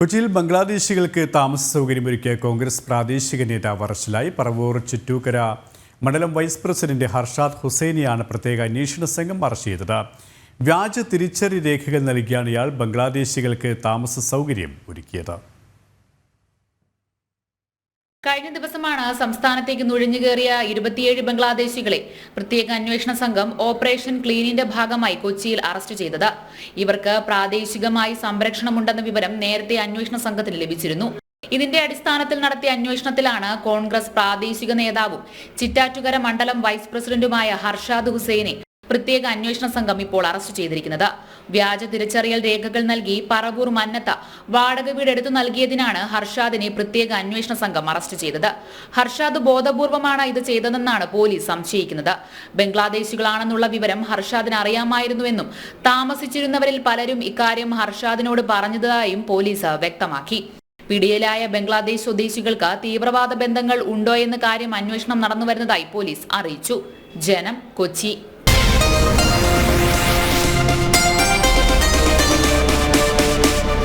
കൊച്ചിയിൽ ബംഗ്ലാദേശികൾക്ക് താമസ സൗകര്യമൊരുക്കിയ കോൺഗ്രസ് പ്രാദേശിക നേതാവ് അറസ്റ്റിലായി പറവൂർ ചുറ്റൂക്കര. മണ്ഡലം വൈസ് പ്രസിഡന്റ് ഹർഷാദ് ഹുസൈനെയാണ് പ്രത്യേക അന്വേഷണ സംഘം അറസ്റ്റ് ചെയ്തത്. വ്യാജ തിരിച്ചറി രേഖകൾ നൽകിയാണ് ഇയാൾ ബംഗ്ലാദേശികൾക്ക് താമസ സൗകര്യം ഒരുക്കിയത്. കഴിഞ്ഞ ദിവസമാണ് സംസ്ഥാനത്തേക്ക് നുഴഞ്ഞുകയറിയ ഇരുപത്തിയേഴ് ബംഗ്ലാദേശികളെ പ്രത്യേക അന്വേഷണ സംഘം ഓപ്പറേഷൻ ക്ലീനിന്റെ ഭാഗമായി കൊച്ചിയിൽ അറസ്റ്റ് ചെയ്തത്. ഇവർക്ക് പ്രാദേശികമായി സംരക്ഷണമുണ്ടെന്ന വിവരം നേരത്തെ അന്വേഷണ സംഘത്തിന് ലഭിച്ചിരുന്നു. ഇതിന്റെ അടിസ്ഥാനത്തിൽ നടത്തിയ അന്വേഷണത്തിലാണ് കോൺഗ്രസ് പ്രാദേശിക നേതാവും ചിറ്റാറ്റുകര മണ്ഡലം വൈസ് പ്രസിഡന്റുമായ ഹർഷാദ് ഹുസൈനെ പ്രത്യേക അന്വേഷണ സംഘം ഇപ്പോൾ അറസ്റ്റ് ചെയ്തിരിക്കുന്നത്. വ്യാജ തിരിച്ചറിയൽ രേഖകൾ നൽകി പറവൂർ മന്നത്ത വാടക വീട് എടുത്തു നൽകിയതിനാണ് ഹർഷാദിനെ പ്രത്യേക അന്വേഷണ സംഘം അറസ്റ്റ് ചെയ്തത്. ഹർഷാദ് ബോധപൂർവമാണ് ഇത് ചെയ്തതെന്നാണ് പോലീസ് സംശയിക്കുന്നത്. ബംഗ്ലാദേശികളാണെന്നുള്ള വിവരം ഹർഷാദിന് അറിയാമായിരുന്നുവെന്നും താമസിച്ചിരുന്നവരിൽ പലരും ഇക്കാര്യം ഹർഷാദിനോട് പറഞ്ഞതായും പോലീസ് വ്യക്തമാക്കി. പിടിയിലായ ബംഗ്ലാദേശ് സ്വദേശികൾക്ക് തീവ്രവാദ ബന്ധങ്ങൾ ഉണ്ടോ എന്ന കാര്യം അന്വേഷണം നടന്നുവരുന്നതായി പോലീസ് അറിയിച്ചു. ജനം കൊച്ചി.